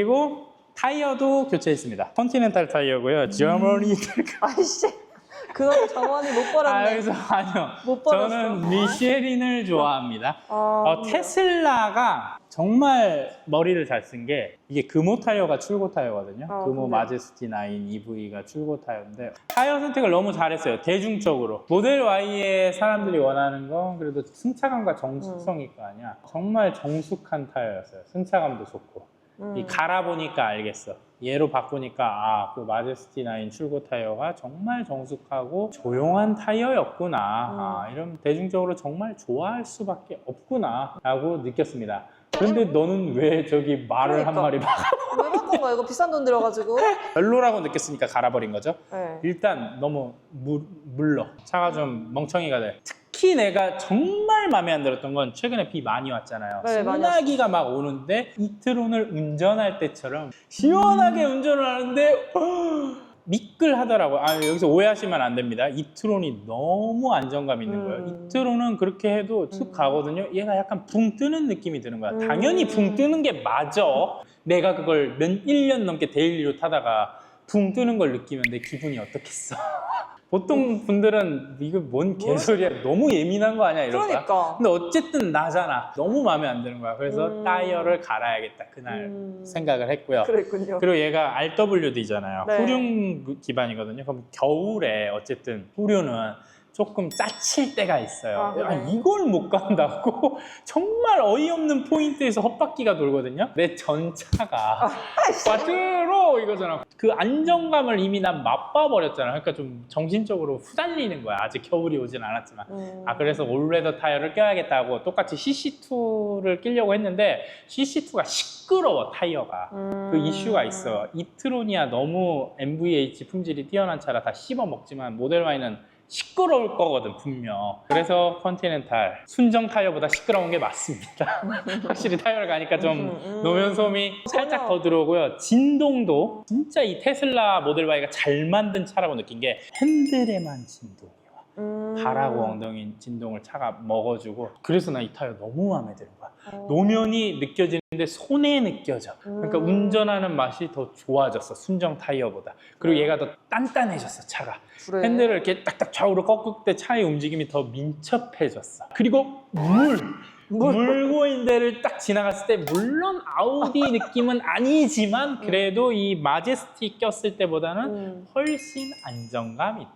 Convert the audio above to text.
그리고 타이어도 교체했습니다. 컨티넨탈 타이어고요. 저머니 아이씨. 그런 정원이 못 아, 버렸네. 여기서 아니요. 못 버렸어. 저는 미쉐린을 좋아합니다. 아, 어, 테슬라가 정말 머리를 잘 쓴 게 이게 금호 타이어가 출고 타이어거든요. 어, 금호 근데- 마제스티 9 EV가 출고 타이어인데 타이어 선택을 너무 잘했어요. 대중적으로. 모델 Y의 사람들이 원하는 건 그래도 승차감과 정숙성일 거 아니야. 정말 정숙한 타이어였어요. 승차감도 좋고. 음. 이 갈아보니까 알겠어. 얘로 바꾸니까 아, 그 마제스티 9 출고 타이어가 정말 정숙하고 조용한 타이어였구나. 아, 이런 대중적으로 정말 좋아할 수밖에 없구나 라고 느꼈습니다. 근데 너는 왜 저기 말을 한 그러니까. 마리 막 왜 바꾼 거야? 이거 비싼 돈 들여가지고. 별로라고 느꼈으니까 갈아버린 거죠? 네. 일단 너무 물, 물러 차가 좀 멍청이가 돼 특히 내가 정말 마음에 안 들었던 건 최근에 비 많이 왔잖아요 네, 많이 소나기가 막 오는데 이트론을 운전할 때처럼 시원하게 운전을 하는데 미끌하더라고요 아 여기서 오해하시면 안 됩니다 이트론이 너무 안정감 있는 거예요 음. 이트론은 그렇게 해도 툭 음. 가거든요 얘가 약간 붕 뜨는 느낌이 드는 거야 음. 당연히 붕 뜨는 게 맞아 내가 그걸 몇 1년 넘게 데일리로 타다가 붕 뜨는 걸 느끼면 내 기분이 어떻겠어? 보통 분들은 이거 뭔 개소리야 너무 예민한 거 아니야 이럴 거야 그러니까. 근데 어쨌든 나잖아 너무 마음에 안 드는 거야 그래서 음. 타이어를 갈아야겠다 그날 음. 생각을 했고요 그랬군요. 그리고 얘가 RWD잖아요 네. 후륜 기반이거든요 그럼 겨울에 어쨌든 후륜은 조금 짜칠 때가 있어요 아? 아, 이걸 못 간다고 정말 어이없는 포인트에서 헛바퀴가 돌거든요 내 전차가 과트로 이거잖아. 그 안정감을 이미 난 맛봐버렸잖아. 그러니까 좀 정신적으로 후달리는 거야. 아직 겨울이 오진 않았지만. 음. 아 그래서 올레더 타이어를 껴야겠다고 똑같이 CC2를 끼려고 했는데 CC2가 시끄러워 타이어가. 음. 그 이슈가 있어. 이트로니아 너무 MVH 품질이 뛰어난 차라 다 씹어 먹지만 모델 Y는 시끄러울 거거든 분명. 그래서 컨티넨탈 순정 타이어보다 시끄러운 게 맞습니다. 확실히 타이어를 가니까 좀 음, 음. 노면 소음이 살짝. 더 들어오고요. 진동도 진짜 이 테슬라 모델 Y가 잘 만든 차라고 느낀 게 핸들에만 진동이 와. 음. 발하고 엉덩이 진동을 차가 먹어주고 그래서 나 이 타이어 너무 마음에 드는 거야. 어. 노면이 느껴지는데 손에 느껴져. 그러니까 음. 운전하는 맛이 더 좋아졌어. 순정 타이어보다. 그리고 음. 얘가 더 단단해졌어, 차가. 그래. 핸들을 이렇게 딱딱 좌우로 꺾을 때 차의 움직임이 더 민첩해졌어. 그리고 물! 물. 물고인 데를 딱 지나갔을 때 물론 아우디 느낌은 아니지만 그래도 이 마제스티 꼈을 때보다는 음. 훨씬 안정감 있다.